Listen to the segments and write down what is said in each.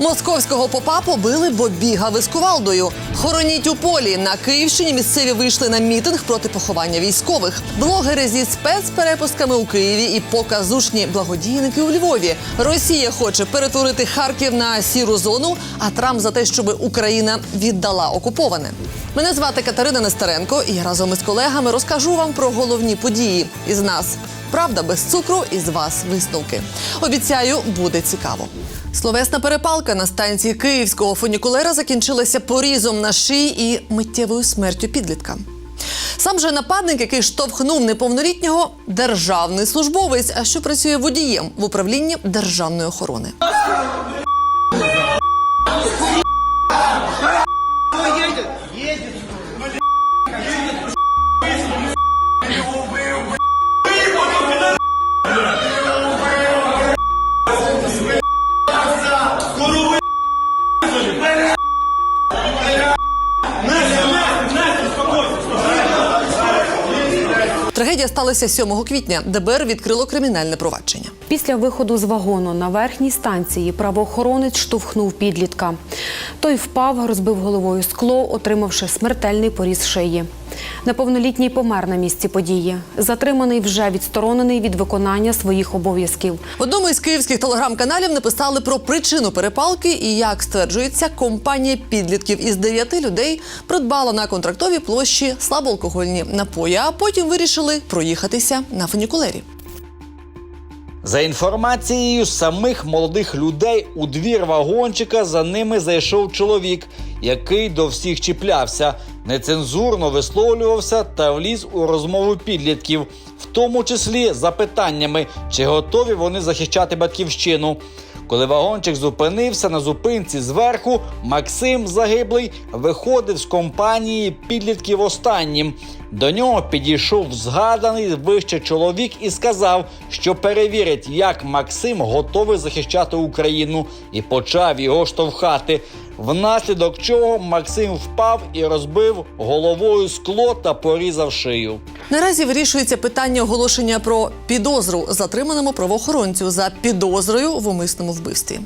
Московського попа побили, бо бігав із кувалдою. Хороніть у полі на Київщині. Місцеві вийшли на мітинг проти поховання військових. Блогери зі спецперепусками у Києві і показушні благодійники у Львові. Росія хоче перетворити Харків на сіру зону, а Трамп за те, щоб Україна віддала окуповане. Мене звати Катерина Нестеренко, і разом із колегами розкажу вам про головні події. Із нас правда без цукру, із вас висновки. Обіцяю, буде цікаво. Словесна перепалка на станції київського фунікулера закінчилася порізом на шиї і миттєвою смертю підлітка. Сам же нападник, який штовхнув неповнолітнього, державний службовець, а що працює водієм в управлінні державної охорони. Сталася 7 квітня. ДБР відкрило кримінальне провадження. Після виходу з вагону на верхній станції правоохоронець штовхнув підлітка. Той впав, розбив головою скло, отримавши смертельний поріз шиї. Неповнолітній помер на місці події. Затриманий вже відсторонений від виконання своїх обов'язків. В одному із київських телеграм-каналів написали про причину перепалки і, як стверджується, компанія підлітків із дев'яти людей придбала на контрактовій площі слабоалкогольні напої, а потім вирішили проїхатися на фунікулері. За інформацією самих молодих людей, у двір вагончика за ними зайшов чоловік, який до всіх чіплявся, нецензурно висловлювався та вліз у розмову підлітків, в тому числі запитаннями, чи готові вони захищати батьківщину. Коли вагончик зупинився на зупинці зверху, Максим загиблий виходив з компанії підлітків останнім. До нього підійшов згаданий вище чоловік і сказав, що перевірить, як Максим готовий захищати Україну, і почав його штовхати. Внаслідок чого Максим впав і розбив головою скло та порізав шию. Наразі вирішується питання оголошення про підозру затриманому правоохоронцю за підозрою в умисному вбивстві.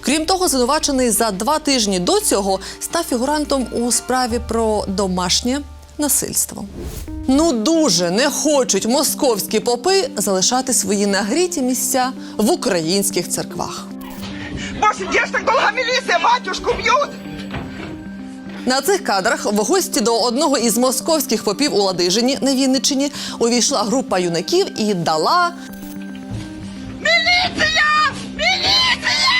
Крім того, звинувачений за два тижні до цього став фігурантом у справі про домашнє насильство. Ну дуже не хочуть московські попи залишати свої нагріті місця в українських церквах. Боже, где ж так долго милиция? Батюшку бьют! На цих кадрах в гості до одного із московських попів у Ладижині на Вінниччині увійшла група юнаків і дала Милиция! Милиция!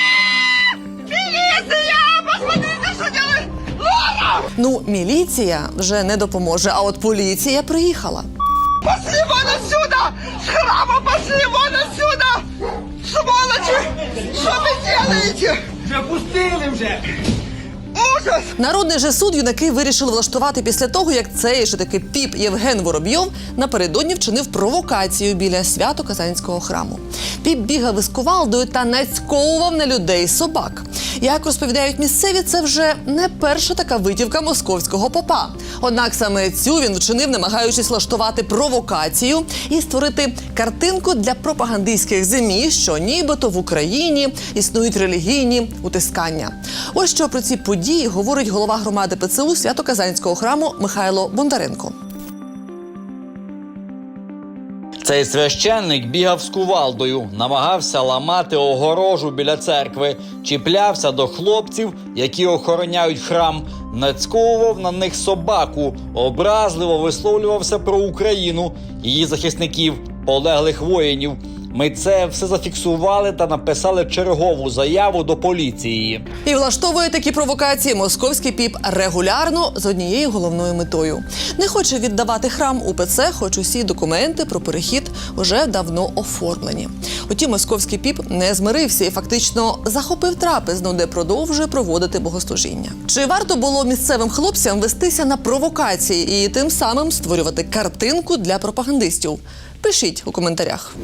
Милиция! Посмотрите, что делает Лора! ну міліція вже не допоможе. А от поліція приїхала. Пошли вон отсюда! С храма пошли вон отсюда! Сволочи! Что вы делаете? Вже пустили вже. Народний же суд юнаки вирішили влаштувати після того, як цей же таки піп Євген Воробйов напередодні вчинив провокацію біля свято Казанського храму. Піп бігав із ковалдою та нацьковував на людей собак. Як розповідають місцеві, це вже не перша така витівка московського попа. Однак саме цю він вчинив, намагаючись влаштувати провокацію і створити картинку для пропагандистських ЗМІ, що нібито в Україні існують релігійні утискання. Ось що про ці події говорить голова громади ПЦУ Свято-Казанського храму Михайло Бондаренко. Цей священник бігав з кувалдою, намагався ламати огорожу біля церкви, чіплявся до хлопців, які охороняють храм, нацьковував на них собаку, образливо висловлювався про Україну, її захисників, полеглих воїнів. Ми це все зафіксували та написали чергову заяву до поліції. І влаштовує такі провокації московський піп регулярно з однією головною метою. Не хоче віддавати храм УПЦ, хоч усі документи про перехід вже давно оформлені. Утім, московський піп не змирився і фактично захопив трапезну, де продовжує проводити богослужіння. Чи варто було місцевим хлопцям вестися на провокації і тим самим створювати картинку для пропагандистів? Пишіть у коментарях.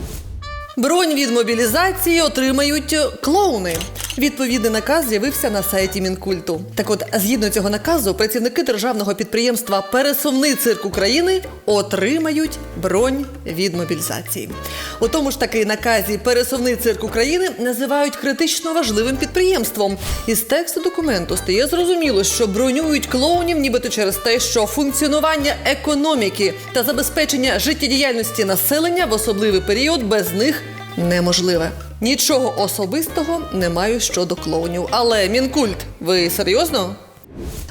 Бронь від мобілізації отримають клоуни. Відповідний наказ з'явився на сайті Мінкульту. Так от, згідно цього наказу, працівники державного підприємства Пересувний цирк України отримають бронь від мобілізації. У тому ж таки наказі Пересувний цирк України називають критично важливим підприємством. Із тексту документу стає зрозуміло, що бронюють клоунів, нібито через те, що функціонування економіки та забезпечення життєдіяльності населення в особливий період без них неможливе. Нічого особистого не маю щодо клоунів. Але мінкульт, ви серйозно?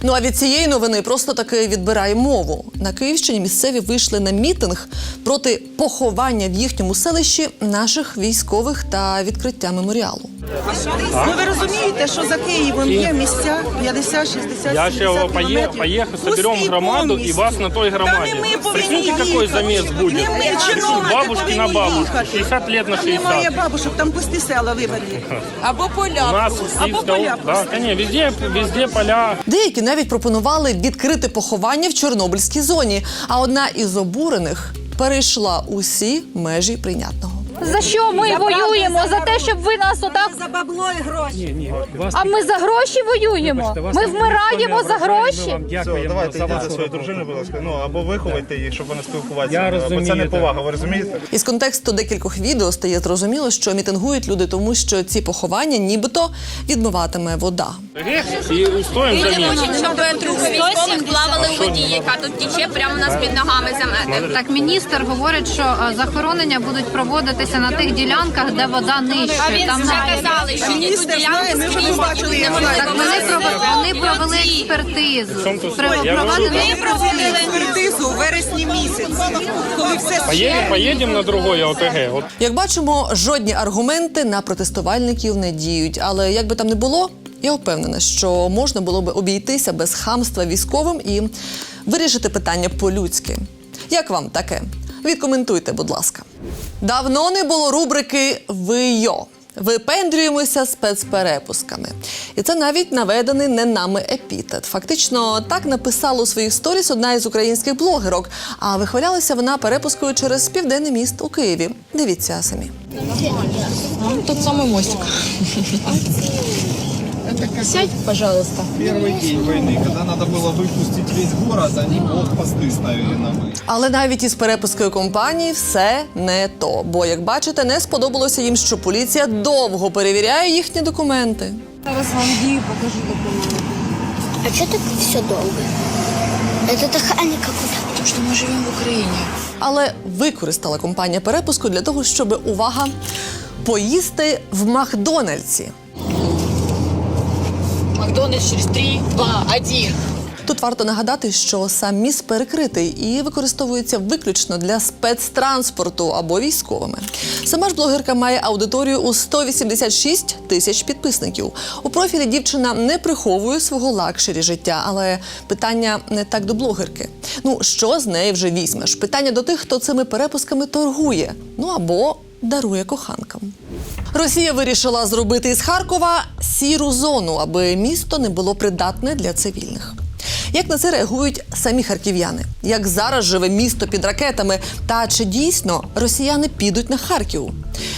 Ну а від цієї новини просто таки відбирає мову. На Київщині місцеві вийшли на мітинг проти поховання в їхньому селищі наших військових та відкриття меморіалу. Ну ви розумієте, що за Києвом є місця 50, 60, Я 70 ще пое- кілометрів. соберем Пусті громаду повністю. вас на той Та громаде. не ми повинні Прикиньте, какой їхати. замес будет. Не ми, чиновники Бабушки на повинні бабушку, їхати. 60 лет на Там немає 60. бабушок, там пусті села вибрані. Або поля, У нас або поля. да, конечно, везде, везде поля. Деякі навіть пропонували відкрити поховання в Чорнобильській зоні. А одна із обурених перейшла усі межі прийнятного. За що ми воюємо? За те, щоб ви нас отак. За бабло і гроші. А ми за гроші воюємо. Ми вмираємо за гроші. Все, давайте йдіть за свою дружину, будь ласка. Ну або виховайте її, щоб вона спілкуватися. Я Бо розумію, це не повага, ви розумієте? Із контексту декількох відео стає зрозуміло, що мітингують люди тому, що ці поховання нібито відмиватиме вода. И устроим замес. Хтось плавали у воді, яка тут тіче прямо у нас під ногами за мене. Так, міністр говорить, що е, захоронення будуть проводитися на тих ділянках, де вода нижче. А він Там вже казали, що ні ту Міністр знає, вже побачили, Так вони провели, вони провели експертизу. тут проведено Експертизу в вересні місяці, коли все Поедем, поедем на другой ОТГ. Як бачимо, жодні аргументи на протестувальників не діють. Але як би там не було, я впевнена, що можна було би обійтися без хамства військовим і вирішити питання по-людськи. Як вам таке? Відкоментуйте, будь ласка. Давно не було рубрики «Ви-йо». Випендрюємося спецперепусками. І це навіть наведений не нами епітет. Фактично, так написала у своїх сторіс одна із українських блогерок, а вихвалялася вона перепускою через південний міст у Києві. Дивіться самі. Перший день війни, коли треба було випустити весь город, вони блокпости ставили на ми. Але навіть із перепускою компанії все не то. Бо, як бачите, не сподобалося їм, що поліція довго перевіряє їхні документи. А что так все долго? Это дыхание какое-то. Потому что мы живем в Украине. Але використала компанія перепуску для того, щоб увага поїсти в Макдональдсі. Макдональдс через 3, 2, 1. Тут варто нагадати, що сам міст перекритий і використовується виключно для спецтранспорту або військовими. Сама ж блогерка має аудиторію у 186 тисяч підписників. У профілі дівчина не приховує свого лакшері життя, але питання не так до блогерки. Ну що з неї вже візьмеш? Питання до тих, хто цими перепусками торгує, ну або дарує коханкам. Росія вирішила зробити із Харкова сіру зону, аби місто не було придатне для цивільних. Як на це реагують самі харків'яни? Як зараз живе місто під ракетами? Та чи дійсно росіяни підуть на Харків?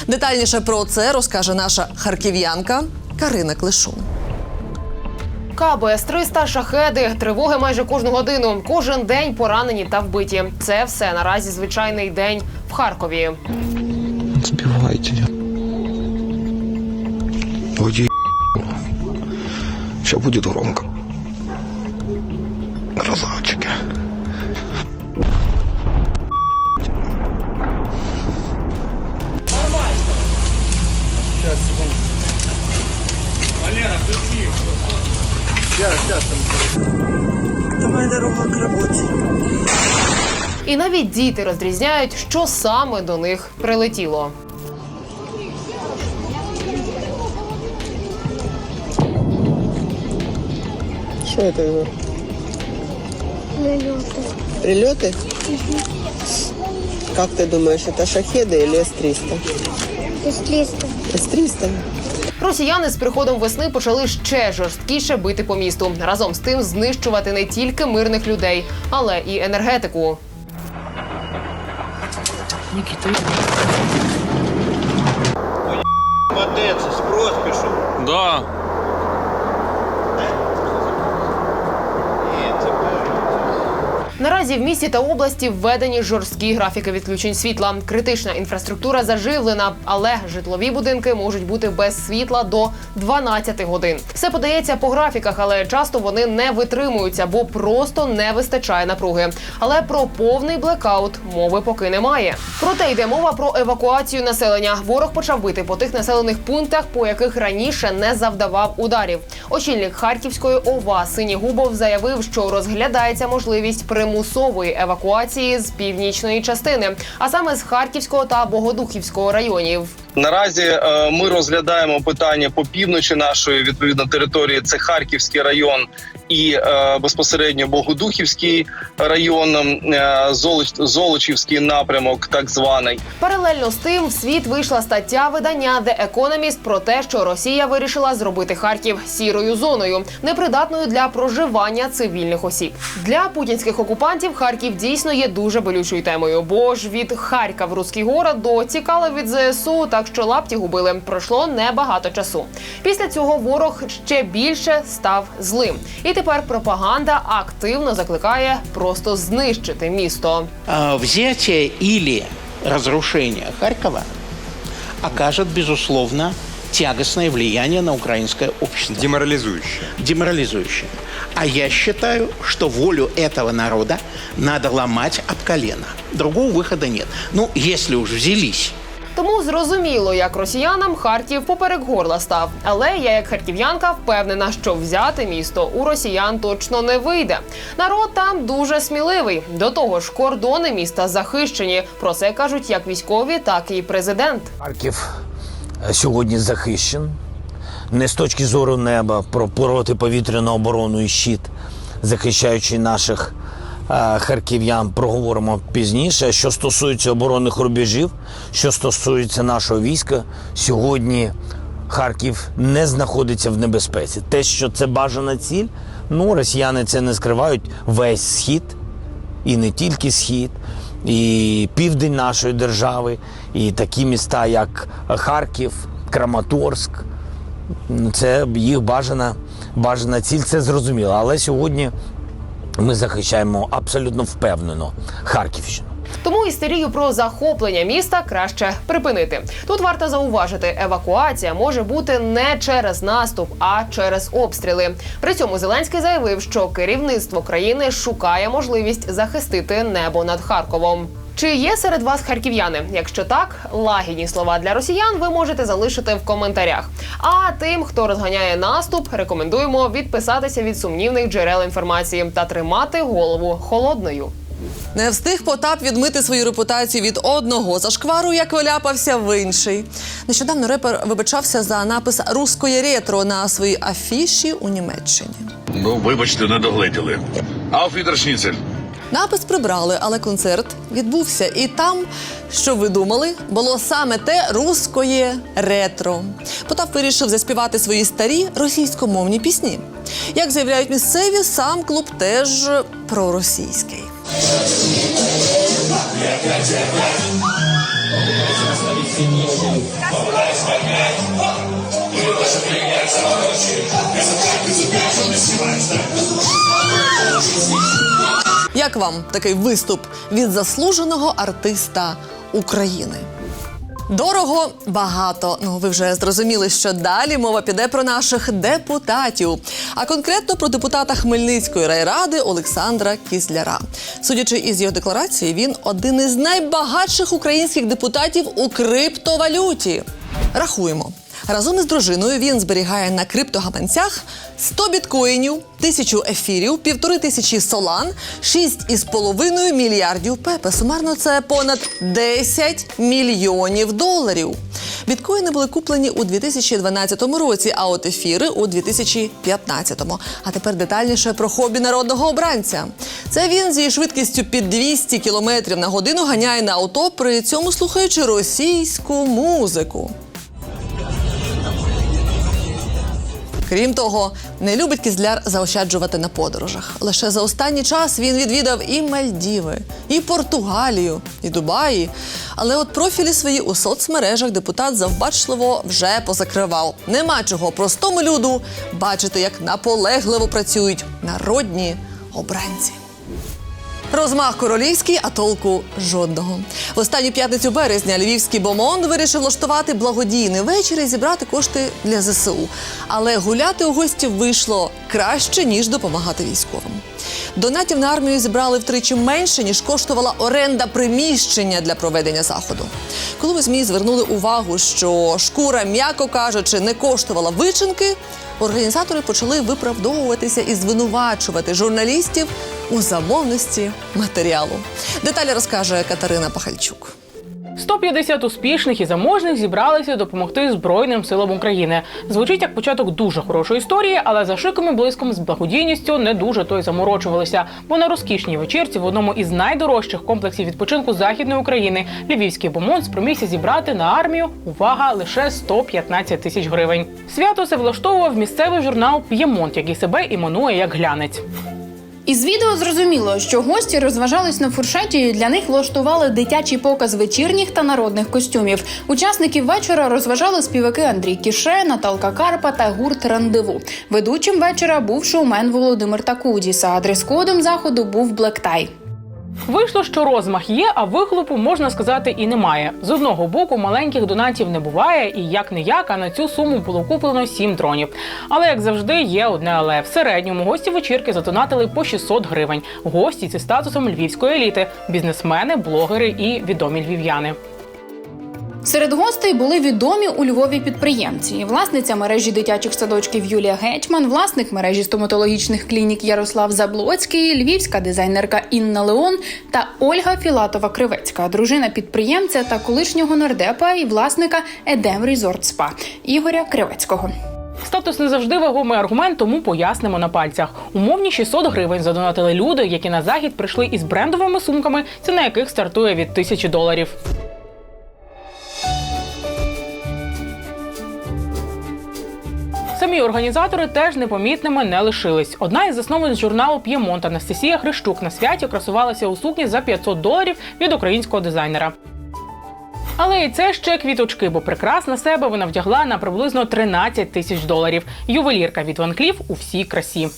Детальніше про це розкаже наша харків'янка Карина Клишун. Каби, С-300, шахеди, тривоги майже кожну годину. Кожен день поранені та вбиті. Це все наразі звичайний день в Харкові. Збивайте. Уйди. Все будет громко. Красавчики. Давай дорога к роботі. І навіть діти розрізняють, що саме до них прилетіло. Що це? Ігор? Прильоти? Как ты думаешь, это шахеды или С-300? С-300. Росіяни з приходом весни почали ще жорсткіше бити по місту. Разом з тим знищувати не тільки мирних людей, але і енергетику. в Одесі з розпішу. Да. primero Наразі в місті та області введені жорсткі графіки відключень світла. Критична інфраструктура заживлена, але житлові будинки можуть бути без світла до 12 годин. Все подається по графіках, але часто вони не витримуються, бо просто не вистачає напруги. Але про повний блекаут мови поки немає. Проте йде мова про евакуацію населення. Ворог почав бити по тих населених пунктах, по яких раніше не завдавав ударів. Очільник Харківської ОВА Синігубов заявив, що розглядається можливість примусової евакуації з північної частини, а саме з Харківського та Богодухівського районів. Наразі е, ми розглядаємо питання по півночі нашої відповідно території. Це Харківський район і е, безпосередньо Богодухівський район, е, Золоч, Золочівський напрямок, так званий. Паралельно з тим в світ вийшла стаття видання The Economist про те, що Росія вирішила зробити Харків сірою зоною, непридатною для проживання цивільних осіб. Для путінських окупантів Харків дійсно є дуже болючою темою, бо ж від Харка в Руський город до цікали від ЗСУ, так що лапті губили. Пройшло небагато часу. Після цього ворог ще більше став злим, і тепер пропаганда активно закликає просто знищити місто. А, Взятие или разрушение Харькова окажет, безусловно, тягостное влияние на украинское общество. Деморализующее. Деморализующее. А я считаю, что волю этого народа надо ломать об колено. Другого выхода нет. Ну, если уж взялись Тому зрозуміло, як росіянам Харків поперек горла став. Але я, як харків'янка, впевнена, що взяти місто у росіян точно не вийде. Народ там дуже сміливий. До того ж, кордони міста захищені. Про це кажуть як військові, так і президент. Харків е, сьогодні захищен. Не з точки зору неба про протиповітряну оборону і щит, захищаючи наших харків'ян, проговоримо пізніше. Що стосується оборонних рубежів, що стосується нашого війська, сьогодні Харків не знаходиться в небезпеці. Те, що це бажана ціль, ну росіяни це не скривають весь схід і не тільки схід, і південь нашої держави, і такі міста, як Харків, Краматорськ. Це їх бажана, бажана ціль, це зрозуміло. Але сьогодні ми захищаємо абсолютно впевнено Харківщину. Тому істерію про захоплення міста краще припинити. Тут варто зауважити, евакуація може бути не через наступ, а через обстріли. При цьому Зеленський заявив, що керівництво країни шукає можливість захистити небо над Харковом. Чи є серед вас харків'яни? Якщо так, лагідні слова для росіян ви можете залишити в коментарях. А тим, хто розганяє наступ, рекомендуємо відписатися від сумнівних джерел інформації та тримати голову холодною. Не встиг Потап відмити свою репутацію від одного зашквару, як виляпався в інший. Нещодавно репер вибачався за напис «Русскоє ретро» на своїй афіші у Німеччині. Ну, вибачте, не догледіли. Ауфідершніцель. Напис прибрали, але концерт відбувся. І там, що ви думали, було саме те русскоє ретро. Потап вирішив заспівати свої старі російськомовні пісні. Як заявляють місцеві, сам клуб теж проросійський. Вам такий виступ від заслуженого артиста України? Дорого багато. Ну ви вже зрозуміли, що далі мова піде про наших депутатів, а конкретно про депутата Хмельницької райради Олександра Кізляра. Судячи із його декларації, він один із найбагатших українських депутатів у криптовалюті. Рахуємо. Разом із дружиною він зберігає на криптогаманцях 100 біткоїнів, тисячу ефірів, півтори тисячі солан, 6,5 мільярдів пепе. Сумарно це понад 10 мільйонів доларів. Біткоїни були куплені у 2012 році, а от ефіри у 2015. А тепер детальніше про хобі народного обранця. Це він зі швидкістю під 200 км на годину ганяє на авто, при цьому слухаючи російську музику. Крім того, не любить кізляр заощаджувати на подорожах. Лише за останній час він відвідав і Мальдіви, і Португалію, і Дубаї. Але от профілі свої у соцмережах депутат завбачливо вже позакривав. Нема чого простому люду бачити, як наполегливо працюють народні обранці. Розмах королівський, а толку жодного. В останню п'ятницю березня львівський бомонд вирішив влаштувати благодійний вечір і зібрати кошти для ЗСУ. Але гуляти у гості вийшло краще ніж допомагати військовим. Донатів на армію зібрали втричі менше ніж коштувала оренда приміщення для проведення заходу. Коли ви ЗМІ звернули увагу, що шкура, м'яко кажучи, не коштувала вичинки, організатори почали виправдовуватися і звинувачувати журналістів у замовності матеріалу. Деталі розкаже Катерина Пахальчук. 150 успішних і заможних зібралися допомогти Збройним силам України. Звучить як початок дуже хорошої історії, але за шиком і блиском з благодійністю не дуже то й заморочувалися. Бо на розкішній вечірці в одному із найдорожчих комплексів відпочинку західної України Львівський бомонд спромігся зібрати на армію увага лише 115 тисяч гривень. Свято це влаштовував місцевий журнал П'ємонт, який себе іменує як глянець. Із відео зрозуміло, що гості розважались на фуршеті. і Для них влаштували дитячий показ вечірніх та народних костюмів. Учасників вечора розважали співаки Андрій Кіше, Наталка Карпа та гурт Рандеву. Ведучим вечора був шоумен Володимир Такудіс. А Адрес кодом заходу був блектай. Вийшло, що розмах є, а вихлопу можна сказати і немає. З одного боку, маленьких донатів не буває, і як не як, а на цю суму було куплено сім дронів. Але як завжди, є одне але в середньому гості вечірки задонатили по 600 гривень. Гості зі статусом львівської еліти, бізнесмени, блогери і відомі львів'яни. Серед гостей були відомі у Львові підприємці: власниця мережі дитячих садочків Юлія Гетьман, власник мережі стоматологічних клінік Ярослав Заблоцький, львівська дизайнерка Інна Леон та Ольга Філатова Кривецька, дружина підприємця та колишнього нардепа і власника Едем Resort Spa Ігоря Кривецького. Статус не завжди вагомий аргумент, тому пояснимо на пальцях. Умовні 600 гривень задонатили люди, які на захід прийшли із брендовими сумками, ціна яких стартує від тисячі доларів. Самі організатори теж непомітними не лишились. Одна із засновниць журналу П'ємонт Анастасія Хрищук на святі красувалася у сукні за 500 доларів від українського дизайнера. Але і це ще квіточки, бо прикрас на себе вона вдягла на приблизно 13 тисяч доларів. Ювелірка від Ван Кліф у всій красі.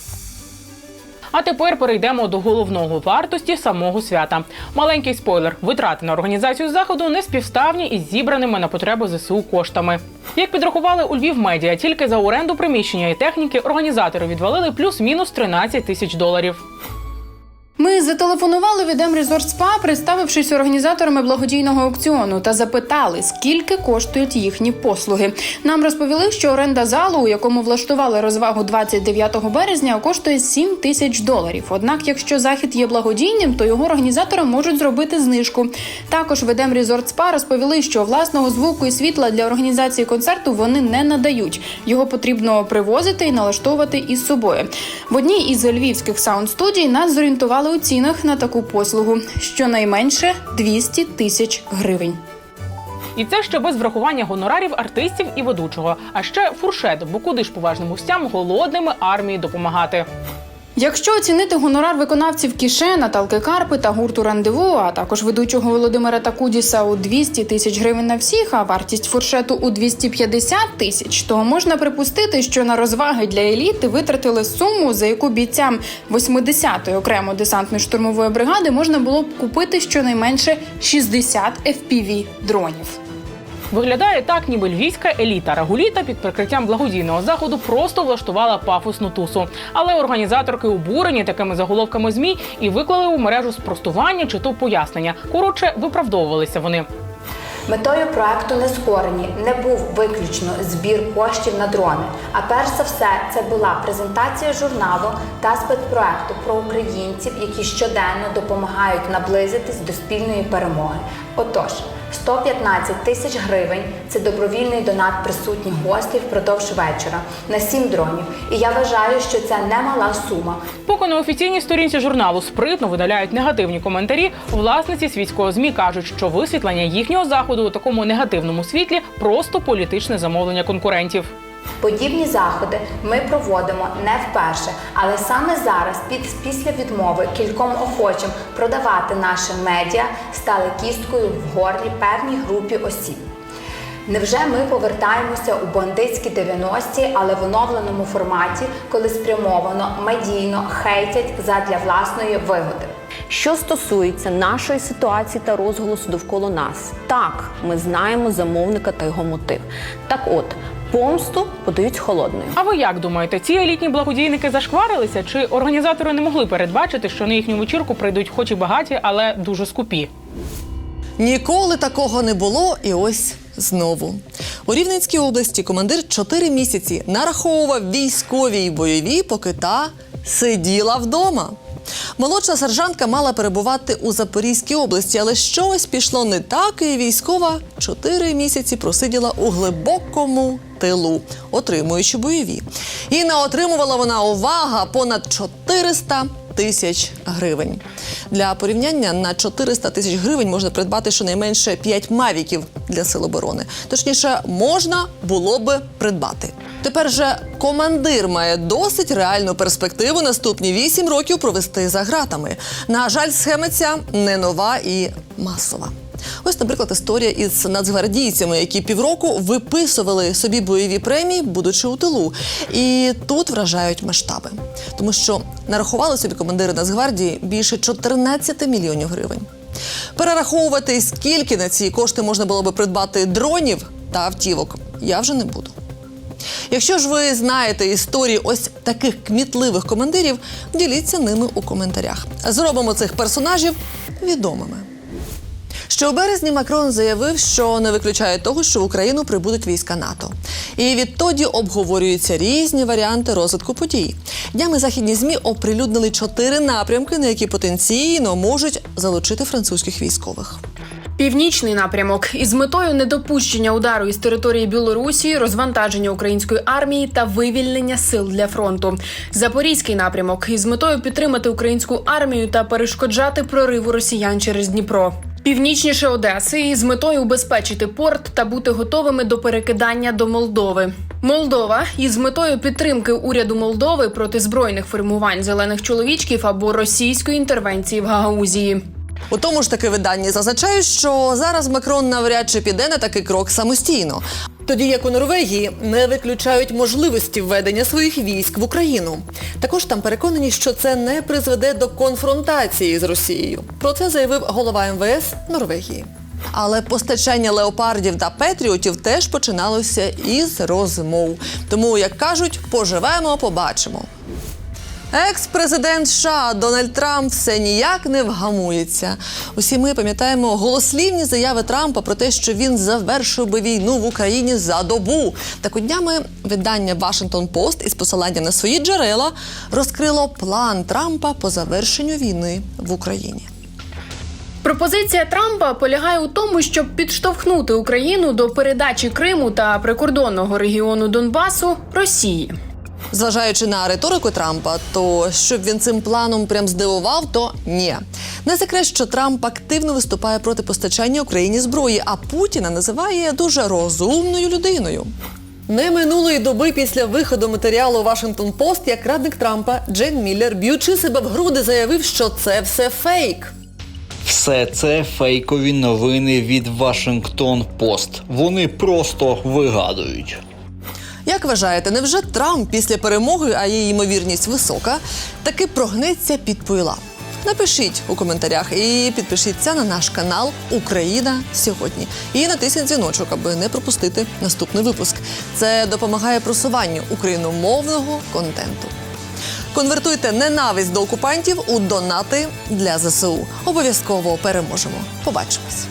А тепер перейдемо до головного вартості самого свята. Маленький спойлер: витрати на організацію заходу не співставні із зібраними на потреби ЗСУ коштами. Як підрахували у Львів медіа, тільки за оренду приміщення і техніки організатори відвалили плюс-мінус 13 тисяч доларів. Ми зателефонували від Resort Spa, представившись організаторами благодійного аукціону, та запитали, скільки коштують їхні послуги. Нам розповіли, що оренда залу, у якому влаштували розвагу 29 березня, коштує 7 тисяч доларів. Однак, якщо захід є благодійним, то його організатори можуть зробити знижку. Також в Edem Resort Spa розповіли, що власного звуку і світла для організації концерту вони не надають. Його потрібно привозити і налаштовувати із собою. В одній із львівських саунд-студій нас зорієнтували у цінах на таку послугу щонайменше 200 тисяч гривень. І це ще без врахування гонорарів артистів і ведучого. А ще фуршет, бо куди ж поважним гостям голодними армії допомагати. Якщо оцінити гонорар виконавців Кіше, Наталки Карпи та гурту Рандеву, а також ведучого Володимира Такудіса у 200 тисяч гривень на всіх, а вартість фуршету у 250 тисяч, то можна припустити, що на розваги для еліти витратили суму, за яку бійцям 80-ї окремо десантної штурмової бригади можна було б купити щонайменше 60 FPV дронів. Виглядає так, ніби львівська еліта Рагуліта під прикриттям благодійного заходу просто влаштувала пафосну тусу. Але організаторки обурені такими заголовками змі і виклали у мережу спростування чи то пояснення. Коротше, виправдовувалися вони. Метою проекту Нескорені не був виключно збір коштів на дрони. А перш за все, це була презентація журналу та спецпроекту про українців, які щоденно допомагають наблизитись до спільної перемоги. Отож. 115 тисяч гривень це добровільний донат присутніх гостей впродовж вечора на 7 дронів. І я вважаю, що це немала сума. Поки на офіційній сторінці журналу спритно видаляють негативні коментарі, власниці світського змі кажуть, що висвітлення їхнього заходу у такому негативному світлі просто політичне замовлення конкурентів. Подібні заходи ми проводимо не вперше, але саме зараз, під, після відмови кільком охочим продавати наше медіа, стали кісткою в горлі певній групі осіб. Невже ми повертаємося у бандитські 90-ті, але в оновленому форматі, коли спрямовано медійно хейтять задля власної вигоди? Що стосується нашої ситуації та розголосу довкола нас, так ми знаємо замовника та його мотив. Так от, помсту подають холодною. А ви як думаєте, ці елітні благодійники зашкварилися? Чи організатори не могли передбачити, що на їхню вечірку прийдуть хоч і багаті, але дуже скупі? Ніколи такого не було, і ось знову. У Рівненській області командир 4 місяці нараховував військові й бойові, поки та сиділа вдома. Молодша сержантка мала перебувати у Запорізькій області, але щось пішло не так, і військова 4 місяці просиділа у глибокому тилу, отримуючи бойові. І наотримувала вона увага понад 400 тисяч гривень. Для порівняння на 400 тисяч гривень можна придбати щонайменше 5 мавіків для сил оборони. Точніше, можна було би придбати. Тепер же командир має досить реальну перспективу наступні 8 років провести за гратами. На жаль, схема ця не нова і масова. Ось, наприклад, історія із нацгвардійцями, які півроку виписували собі бойові премії, будучи у тилу. І тут вражають масштаби, тому що нарахували собі командири Нацгвардії більше 14 мільйонів гривень. Перераховувати, скільки на ці кошти можна було би придбати дронів та автівок, я вже не буду. Якщо ж ви знаєте історії ось таких кмітливих командирів, діліться ними у коментарях. Зробимо цих персонажів відомими. Ще у березні Макрон заявив, що не виключає того, що в Україну прибудуть війська НАТО. І відтоді обговорюються різні варіанти розвитку подій. Днями західні змі оприлюднили чотири напрямки, на які потенційно можуть залучити французьких військових. Північний напрямок із метою недопущення удару із території Білорусі, розвантаження української армії та вивільнення сил для фронту. Запорізький напрямок із метою підтримати українську армію та перешкоджати прориву росіян через Дніпро. Північніше Одеси із метою убезпечити порт та бути готовими до перекидання до Молдови. Молдова із метою підтримки уряду Молдови проти збройних формувань зелених чоловічків або російської інтервенції в Гагаузії. У тому ж таки виданні зазначають, що зараз Макрон навряд чи піде на такий крок самостійно. Тоді як у Норвегії не виключають можливості введення своїх військ в Україну. Також там переконані, що це не призведе до конфронтації з Росією. Про це заявив голова МВС Норвегії. Але постачання леопардів та петріотів теж починалося із розмов. Тому, як кажуть, поживемо, побачимо. Екс-президент США Дональд Трамп все ніяк не вгамується. Усі ми пам'ятаємо голослівні заяви Трампа про те, що він завершив би війну в Україні за добу. Так от днями видання Washington Post із посиланням на свої джерела розкрило план Трампа по завершенню війни в Україні. Пропозиція Трампа полягає у тому, щоб підштовхнути Україну до передачі Криму та прикордонного регіону Донбасу Росії. Зважаючи на риторику Трампа, то щоб він цим планом прям здивував, то ні. Не секрет, що Трамп активно виступає проти постачання Україні зброї, а Путіна називає дуже розумною людиною. Не минулої доби після виходу матеріалу Washington Post, як радник Трампа Джейн Міллер, б'ючи себе в груди, заявив, що це все фейк. Все це фейкові новини від Вашингтон Пост. Вони просто вигадують. Як вважаєте, невже Трамп після перемоги, а її ймовірність висока, таки прогнеться під пойла? Напишіть у коментарях і підпишіться на наш канал Україна сьогодні. І натисніть дзвіночок, аби не пропустити наступний випуск. Це допомагає просуванню україномовного контенту. Конвертуйте ненависть до окупантів у донати для ЗСУ. Обов'язково переможемо. Побачимось.